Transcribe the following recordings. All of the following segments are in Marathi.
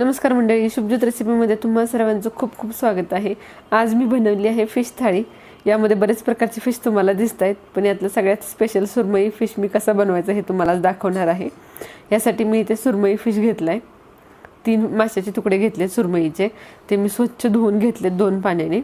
नमस्कार मंडळी शुभज्योत रेसिपीमध्ये तुम्हा सर्वांचं खूप खूप स्वागत आहे. आज मी बनवली आहे फिश थाळी. यामध्ये बरेच प्रकारचे फिश तुम्हाला दिसत आहेत पण यातलं सगळ्यात स्पेशल सुरमई फिश मी कसा बनवायचा हे तुम्हाला दाखवणार आहे. यासाठी मी इथे सुरमई फिश घेतला आहे तीन माशाचे तुकडे घेतले सुरमईचे. ते मी स्वच्छ धुवून घेतले दोन पाण्याने.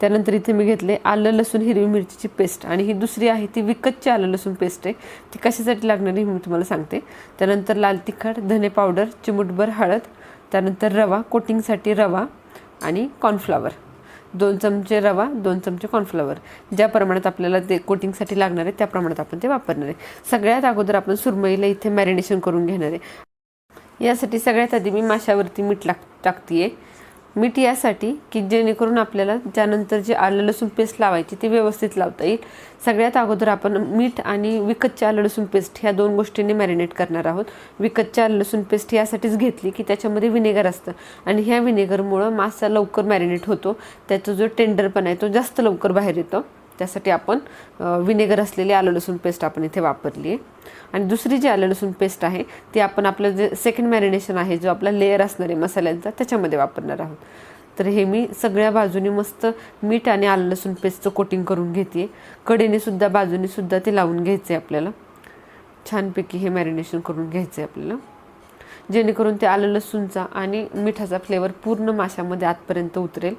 त्यानंतर इथे मी घेतले आलं लसूण हिरवी मिरचीची पेस्ट. आणि ही दुसरी आहे ती विकतची आलं लसूण पेस्ट आहे. ती कशासाठी लागणार आहे मी तुम्हाला सांगते. त्यानंतर लाल तिखट धने पावडर चिमूटभर हळद त्यानंतर रवा कोटिंगसाठी रवा आणि कॉर्नफ्लावर दोन चमचे रवा दोन चमचे कॉर्नफ्लावर ज्या प्रमाणात आपल्याला ते कोटिंगसाठी लागणार आहे त्या प्रमाणात आपण ते वापरणार आहे. सगळ्यात अगोदर आपण सुरमईला इथे मॅरिनेशन करून घेणार आहे. यासाठी सगळ्यात आधी मी माशावरती मीठ लाग टाकते आहे मीठ यासाठी की जेणेकरून आपल्याला त्यानंतर जे आलं लसूण पेस्ट लावायची ती व्यवस्थित लावता येईल. सगळ्यात अगोदर आपण मीठ आणि विकतच्या आलं लसूण पेस्ट ह्या दोन गोष्टींनी मॅरिनेट करणार आहोत. विकतच्या आलं लसूण पेस्ट यासाठीच घेतली की त्याच्यामध्ये विनेगर असतं. आणि ह्या विनेगरमुळं मासा लवकर मॅरिनेट होतो. त्याचा जो टेंडरपणा आहे तो जास्त लवकर बाहेर येतो. त्यासाठी आपण विनेगर असलेली आलं लसूण पेस्ट आपण इथे वापरली आहे. आणि दुसरी जी आलं लसूण पेस्ट आहे ती आपण आपलं जे सेकंड मॅरिनेशन आहे जो आपला लेअर असणार आहे मसाल्यांचा त्याच्यामध्ये वापरणार आहोत. तर हे मी सगळ्या बाजूनी मस्त मीठ आणि आलं लसूण पेस्टचं कोटिंग करून घेते कडेनेसुद्धा बाजूनीसुद्धा ते लावून घ्यायचं आहे आपल्याला. छानपैकी हे मॅरिनेशन करून घ्यायचं आहे आपल्याला. जेणेकरून ते आलं लसूणचा आणि मिठाचा फ्लेवर पूर्ण माशामध्ये आतपर्यंत उतरेल.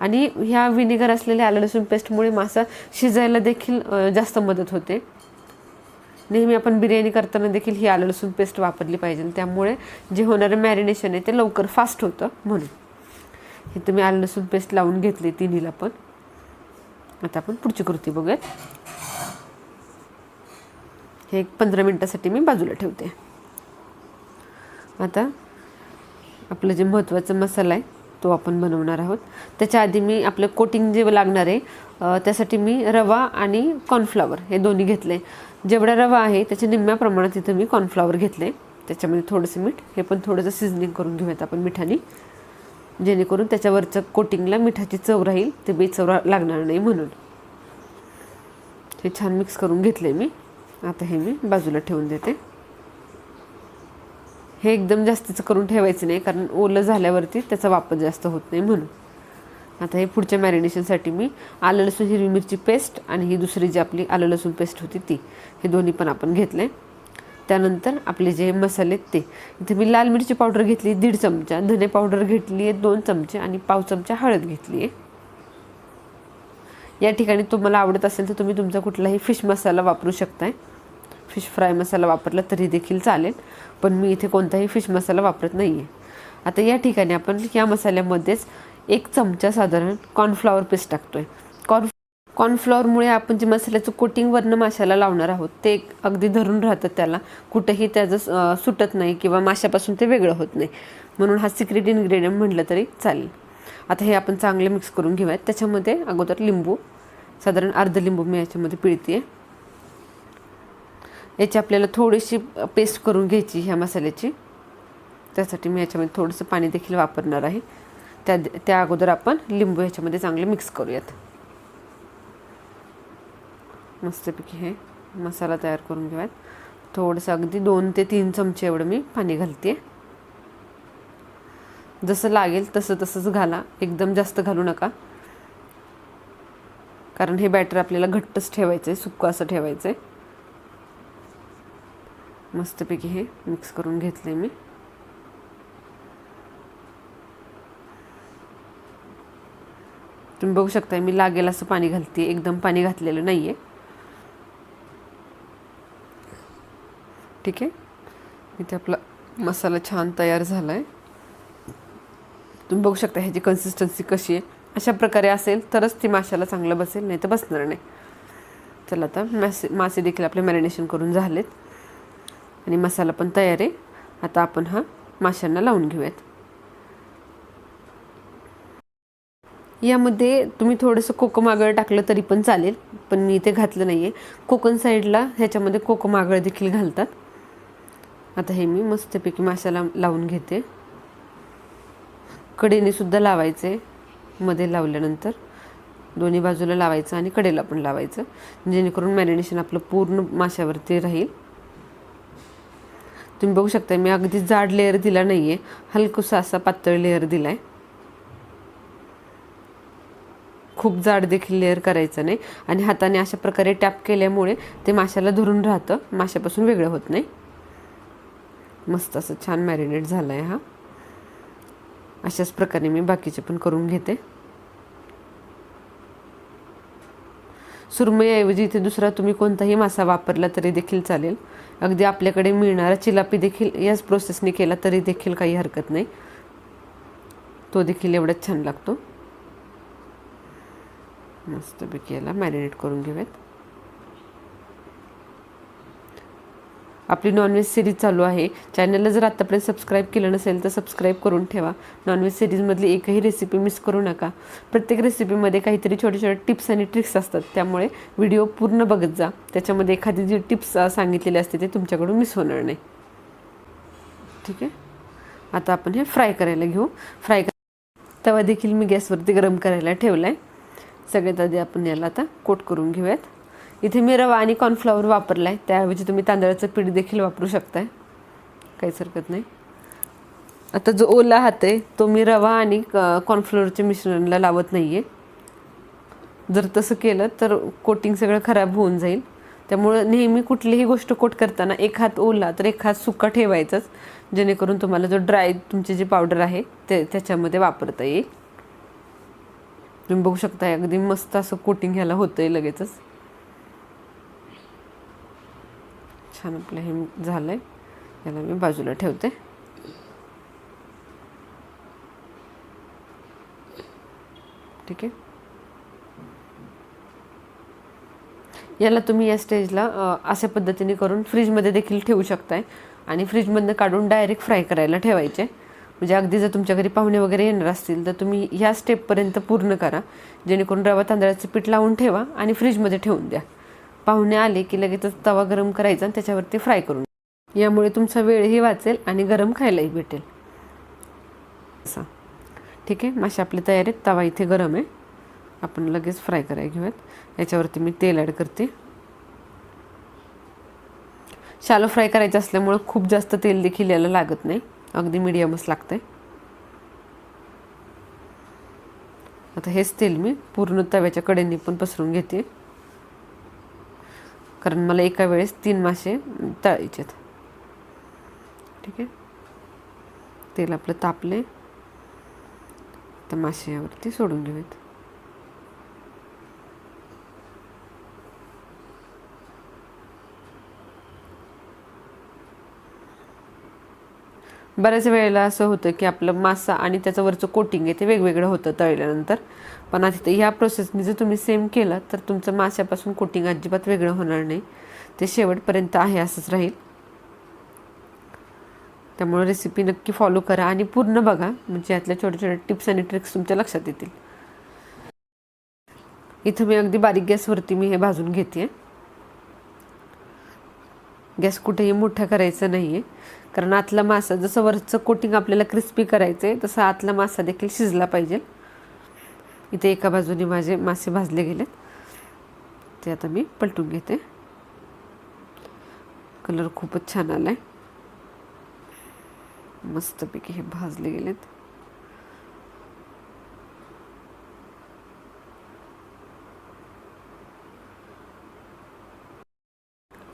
आणि ह्या विनेगर असलेल्या आलं लसूण पेस्टमुळे मासा शिजायला देखील जास्त मदत होते. नेहमी आपण बिर्याणी करताना देखील ही आलं लसूण पेस्ट वापरली पाहिजे. त्यामुळे जे होणारं मॅरिनेशन आहे ते लवकर फास्ट होतं म्हणून. हे तुम्ही आलं लसूण पेस्ट लावून घेतली तिन्हीला पण. आता आपण पुढची कृती बघूयात. हे एक पंधरा मिनटासाठी मी बाजूला ठेवते. आता आपलं जे महत्त्वाचं मसाला आहे तो आपण बनवणार आहोत. त्याच्या आधी मी आपलं कोटिंग जे लागणार आहे त्यासाठी मी रवा आणि कॉर्नफ्लावर हे दोन्ही घेतले. जेवढा रवा आहे त्याच्या निम्म्या प्रमाणात इथं मी कॉर्नफ्लावर घेतले. त्याच्यामध्ये थोडंसं मीठ हे पण थोडंसं सिझनिंग करून घेऊयात आपण मिठाने. जेणेकरून त्याच्यावरचं कोटिंगला मिठाची चव राहील ते बेचव लागणार नाही म्हणून. हे छान मिक्स करून घेतले मी. आता हे मी बाजूला ठेवून देते. हे एकदम जास्तीचं करून ठेवायचं नाही कारण ओलं झाल्यावरती त्याचा वापर जास्त होत नाही म्हणून. आता हे पुढच्या मॅरिनेशनसाठी मी आलं लसूण हिरवी मिरची पेस्ट आणि ही दुसरी जी आपली आलं लसूण पेस्ट होती ती हे दोन्ही पण आपण घेतले त्यानंतर आपले जे मसाले ते. इथे मी लाल मिरची पावडर घेतली दीड चमचा. धने पावडर घेतली आहे दोन चमचे आणि पाव चमचा हळद घेतली आहे. या ठिकाणी तुम्हाला आवडत असेल तर तुम्ही तुमचा कुठलाही फिश मसाला वापरू शकताय. फिश फ्राय मसाला वापरला तरी देखील चालेल पण मी इथे कोणताही फिश मसाला वापरत नाही आहे आता या ठिकाणी आपण या मसाल्यामध्येच एक चमचा साधारण कॉर्नफ्लॉवर पेस्ट टाकतो आहे कॉर्न कॉर्नफ्लॉवरमुळे आपण जे मसाल्याचं कोटिंग वरनं माशाला लावणार आहोत ते अगदी धरून राहतं त्याला. कुठंही त्याचं सुटत नाही किंवा माशापासून ते वेगळं होत नाही. म्हणून हा सिक्रेट इन्ग्रेडियंट म्हटलं तरी चालेल. आता हे आपण चांगले मिक्स करून घेऊयात. त्याच्यामध्ये अगोदर लिंबू साधारण अर्ध लिंबू मी याच्यामध्ये पिळते आहे याची आपल्याला थोडीशी पेस्ट करून घ्यायची ह्या मसाल्याची. त्यासाठी मी याच्यामध्ये थोडंसं पाणी देखील वापरणार आहे. त्या त्या अगोदर आपण लिंबू ह्याच्यामध्ये चांगले मिक्स करूयात. मस्तपैकी हे मसाला तयार करून घेऊयात. थोडंसं अगदी दोन ते तीन चमचे एवढं मी पाणी घालते. जसं लागेल तसं तसंच घाला. एकदम जास्त घालू नका. कारण हे बॅटर आपल्याला घट्टच ठेवायचं आहे सुक्कं असं ठेवायचं आहे मस्तपैकी हे मिक्स करून घेतले मी. तुम्ही बघू शकता मी लागेल असं पाणी घालते एकदम पाणी घातलेलं नाही आहे ठीक आहे. इथे आपला मसाला छान तयार झाला आहे तुम्ही बघू शकता ह्याची कन्सिस्टन्सी कशी आहे. अशा प्रकारे असेल तरच ती माशाला चांगलं बसेल नाही तर बसणार नाही. चला आता मासे मासे देखील आपले मॅरिनेशन करून झालेत. आणि मसाला पण तयार आहे. आता आपण हा माशांना लावून घेऊयात. यामध्ये तुम्ही थोडंसं कोकम आगळ टाकलं तरी पण चालेल पण मी इथे घातलं नाही आहे कोकण साईडला ह्याच्यामध्ये कोकम आगळ देखील घालतात. आता हे मी मस्तपैकी माशाला लावून घेते. कडेने सुद्धा लावायचे मध्ये लावल्यानंतर. दोन्ही बाजूला लावायचं आणि कडेला पण लावायचं. जेणेकरून मॅरिनेशन आपलं पूर्ण माशावरती राहील. तुम्ही बघू शकता मी अगदी जाड लेअर दिला नाही आहे हलकुसा असा पातळ लेअर दिला आहे खूप जाड देखील लेअर करायचं नाही. आणि हाताने अशा प्रकारे टॅप केल्यामुळे ते माशाला धरून राहतं. माशापासून वेगळं होत नाही. मस्त असं छान मॅरिनेट झालं आहे हा. अशाच प्रकारे मी बाकीचे पण करून घेते. सुरमईऐवजी इथे दुसरा तुम्ही कोणताही मासा वापरला तरी देखील चालेल. अगदी आपल्याकडे मिळणारा चिलापी देखील याच प्रोसेसने केला तरी देखील काही हरकत नाही. तो देखील एवढाच छान लागतो. मस्तपैकी याला मॅरिनेट करून घेऊयात. आपली नॉनव्हेज सिरीज चालू आहे. चॅनलला जर आत्तापर्यंत सबस्क्राईब केलं नसेल तर सबस्क्राईब करून ठेवा. नॉनव्हेज सिरीजमधली एकही रेसिपी मिस करू नका. प्रत्येक रेसिपीमध्ये काहीतरी छोटे छोटे टिप्स आणि ट्रिक्स असतात. त्यामुळे व्हिडिओ पूर्ण बघत जा. त्याच्यामध्ये एखादी जी टिप्स सांगितलेली असते ते तुमच्याकडून मिस होणार नाही. ठीक आहे? आता आपण हे फ्राय करायला घेऊ. फ्राय तवा देखील मी गॅसवरती गरम करायला ठेवला आहे सगळ्यात आधी आपण याला आता कोट करून घेऊयात. इथे मी रवा आणि कॉर्नफ्लॉवर वापरला आहे त्याऐवजी तुम्ही तांदळाचं पीठ देखील वापरू शकताय. काहीच हरकत नाही. आता जो ओला हात आहे तो मी रवा आणि कॉर्नफ्लॉवरच्या मिश्रणला लावत नाही आहे जर तसं केलं तर कोटिंग सगळं खराब होऊन जाईल. त्यामुळं नेहमी कुठलीही गोष्ट कोट करताना एक हात ओला तर एक हात सुका ठेवायचाच. जेणेकरून तुम्हाला जो ड्राय तुमची जी पावडर आहे ते त्याच्यामध्ये वापरता येईल. तुम्ही बघू शकता अगदी मस्त असं कोटिंग ह्याला होतं आहे लगेचच. छान आपलं हे झालं आहे याला मी बाजूला ठेवते. ठीक आहे. याला तुम्ही या स्टेजला अशा पद्धतीने करून फ्रीजमध्ये देखील ठेवू शकताय. आणि फ्रीजमधनं काढून डायरेक्ट फ्राय करायला ठेवायचे. म्हणजे अगदी जर तुमच्या घरी पाहुणे वगैरे येणार असतील तर तुम्ही ह्या स्टेपपर्यंत पूर्ण करा. जेणेकरून रवा तांदळाचं पीठ लावून ठेवा आणि फ्रीजमध्ये ठेवून द्या. पाहुणे आले की लगेचच तवा गरम करायचा आणि त्याच्यावरती फ्राय करून यामुळे तुमचा वेळही वाचेल आणि गरम खायलाही भेटेल. असा. ठीक आहे मासे आपले तयार आहेत. तवा इथे गरम आहे. आपण लगेच फ्राय करायला घेऊयात. याच्यावरती मी तेल ॲड करते. शालो फ्राय करायचं असल्यामुळं खूप जास्त तेल देखील याला लागत नाही. अगदी मिडियमच लागतं आहे आता हेच तेल मी पूर्ण तव्याच्या कडेने पण पसरून घेते. कारण मला एका वेळेस तीन मासे तळायचे आहेत ठीक आहे? तेल आपलं तापले तर माश्यावरती सोडून घेऊयात बऱ्याच वेळेला असं होतं की आपलं मासा आणि त्याचं वरचं कोटिंग आहे ते वेगवेगळं होतं तळल्यानंतर. पण आता ह्या प्रोसेसने जर तुम्ही सेम केलं तर तुमचं माशापासून कोटिंग अजिबात वेगळं होणार नाही. ते शेवटपर्यंत आहे असंच राहील. त्यामुळे रेसिपी नक्की फॉलो करा आणि पूर्ण बघा. म्हणजे यातल्या छोट्या छोट्या टिप्स आणि ट्रिक्स तुमच्या लक्षात येतील. इथं मी अगदी बारीक गॅसवरती मी हे भाजून घेते गॅस कुठेही मोठा करायचा नाही आहे कारण आतला मासा जसं वरचं कोटिंग आपल्याला क्रिस्पी करायचं आहे तसं आतला मासा देखील शिजला पाहिजे. इथे एका बाजूने माझे मासे भाजले गेलेत. ते आता मी पलटून घेते. कलर खूपच छान आला आहे मस्तपैकी हे भाजले गेलेत.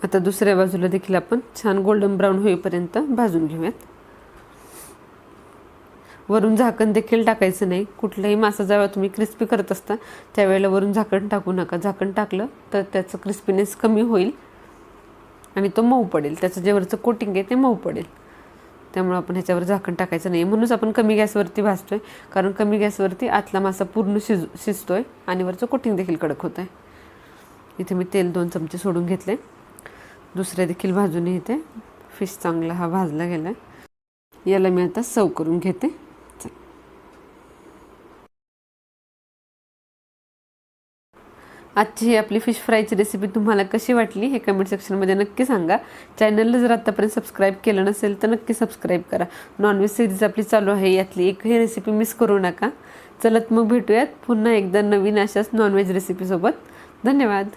आता दुसऱ्या बाजूला देखील आपण छान गोल्डन ब्राऊन होईपर्यंत भाजून घेऊयात. वरून झाकण देखील टाकायचं नाही. कुठलाही मासा जेव्हा तुम्ही क्रिस्पी करत असता त्यावेळेला वरून झाकण टाकू नका. झाकण टाकलं तर त्याचं क्रिस्पीनेस कमी होईल आणि तो मऊ पडेल. त्याचं जे वरचं कोटिंग आहे ते मऊ पडेल. त्यामुळे आपण ह्याच्यावर झाकण टाकायचं नाही. म्हणूनच आपण कमी गॅसवरती भाजतोय. कारण कमी गॅसवरती आतला मासा पूर्ण शिज शिजतोय आणि वरचं कोटिंग देखील कडक होत आहे इथे मी तेल दोन चमचे सोडून घेतले दुसऱ्या देखील भाजून इथे फिश चांगला हा भाजला गेला आहे. याला मी आता सव करून घेते. आजची ही आपली फिश फ्रायची रेसिपी तुम्हाला कशी वाटली हे कमेंट सेक्शनमध्ये नक्की सांगा. चॅनलला जर आत्तापर्यंत सबस्क्राईब केलं नसेल तर नक्की सबस्क्राईब करा. नॉनव्हेज सिरीज आपली चालू आहे. यातली एकही रेसिपी मिस करू नका. चलत मग भेटूयात पुन्हा एकदा नवीन अशाच नॉनव्हेज रेसिपीसोबत धन्यवाद.